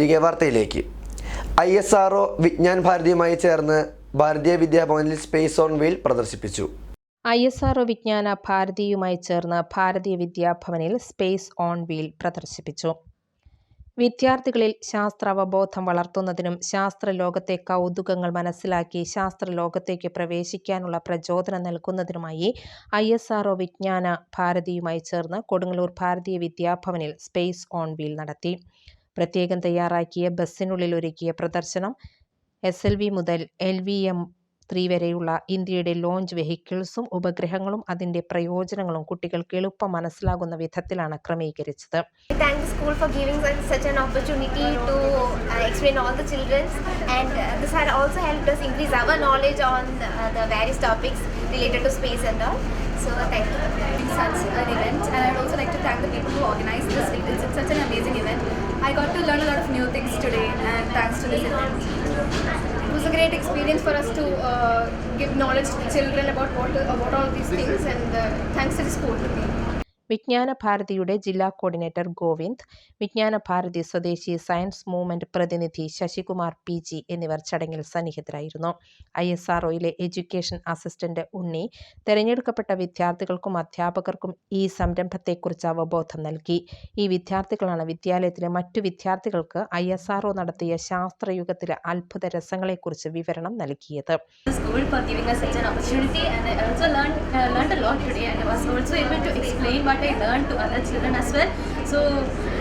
തിരികെ വാർത്തയിലേക്ക്. I S R O Vigyan ഭാരതിയുമായി ചേർന്ന് ഭാരതീയ വിദ്യാഭവനിൽ സ്പേസ് ഓൺ വീൽ പ്രദർശിപ്പിച്ചു. I S R O Vijnana ഭാരതിയുമായി ചേർന്ന് ഭാരതീയ വിദ്യാഭവനിൽ സ്പേസ് ഓൺ വീൽ പ്രദർശിപ്പിച്ചു. വിദ്യാർത്ഥികളിൽ ശാസ്ത്രാവബോധം വളർത്തുന്നതിനും ശാസ്ത്രലോകത്തെ കൗതുകങ്ങൾ മനസ്സിലാക്കി ശാസ്ത്രലോകത്തേക്ക് പ്രവേശിക്കാനുള്ള പ്രചോദനം നൽകുന്നതിനുമായി ഐ എസ് ആർ വിജ്ഞാന ഭാരതിയുമായി ചേർന്ന് കൊടുങ്ങല്ലൂർ ഭാരതീയ വിദ്യാഭവനിൽ സ്പേസ് ഓൺ വീൽ നടത്തി. പ്രത്യേകം തയ്യാറാക്കിയ ബസ്സിനുള്ളിൽ ഒരുക്കിയ പ്രദർശനം എസ് എൽ വി മുതൽ എൽ വി എം ത്രീ വരെയുള്ള ഇന്ത്യയുടെ ലോഞ്ച് വെഹിക്കിൾസും ഉപഗ്രഹങ്ങളും അതിന്റെ പ്രയോജനങ്ങളും കുട്ടികൾക്ക് എളുപ്പം മനസ്സിലാകുന്ന വിധത്തിലാണ് ക്രമീകരിച്ചത് I school for us such an opportunity to uh, explain all the children and uh, this had also helped us increase our knowledge on uh, the various topics related to space and all. So thank you. in such an event and I would also like to thank the people who organized this. It it's such an amazing event. I got to learn a lot of new things today and thanks to this event. It was a great experience for us to uh, give knowledge to children about what, about all these things and uh, thanks to the school. വിജ്ഞാന ഭാരതിയുടെ ജില്ലാ coordinator Govind വിജ്ഞാന ഭാരതി സ്വദേശി science movement പ്രതിനിധി Sasikumar P G എന്നിവർ ചടങ്ങിൽ സന്നിഹിതരായിരുന്നു. I S R education assistant Unni തെരഞ്ഞെടുക്കപ്പെട്ട വിദ്യാർത്ഥികൾക്കും അധ്യാപകർക്കും ഈ സംരംഭത്തെക്കുറിച്ച് അവബോധം നൽകി. ഈ വിദ്യാർത്ഥികളാണ് വിദ്യാലയത്തിലെ മറ്റു വിദ്യാർത്ഥികൾക്ക് ഐ എസ് ആർ നടത്തിയ ശാസ്ത്രയുഗത്തിലെ അത്ഭുത രസങ്ങളെക്കുറിച്ച് വിവരണം നൽകിയത്. School uh, explain what I learned to other children as well. So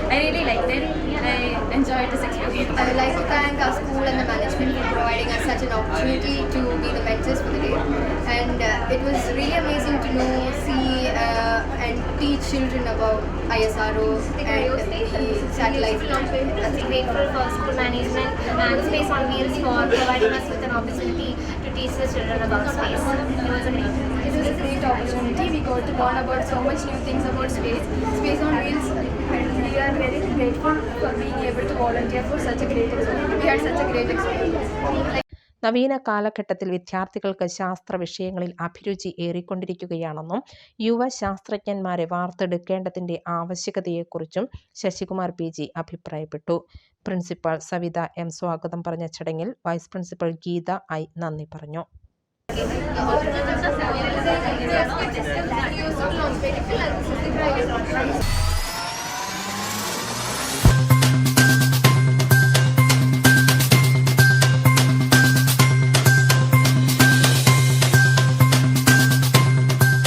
I really liked it. I enjoyed this experience. I would like to thank our school and the management for providing us such an opportunity to be the mentors for the day. And uh, it was really amazing to know, see, uh, and teach children about ISRO and the satellite. I'm grateful for school management and Space on Wheels for providing us with an opportunity to teach the children about space. It was a great. It a great opportunity. We got to learn about so much new things about space. Space on Wheels. And we are very grateful for being able to volunteer for such a great experience. We had such a great experience. നവീന കാലഘട്ടത്തിൽ വിദ്യാർത്ഥികൾക്ക് ശാസ്ത്ര വിഷയങ്ങളിൽ അഭിരുചി ഏറിക്കൊണ്ടിരിക്കുകയാണെന്നും യുവ ശാസ്ത്രജ്ഞന്മാരെ വാർത്തെടുക്കേണ്ടതിന്റെ ആവശ്യകതയെക്കുറിച്ചും ശശികുമാർ പി ജി അഭിപ്രായപ്പെട്ടു പ്രിൻസിപ്പൽ സവിത എം സ്വാഗതം പറഞ്ഞ ചടങ്ങിൽ വൈസ് പ്രിൻസിപ്പൽ ഗീത ഐ നന്ദി പറഞ്ഞു Just a this is the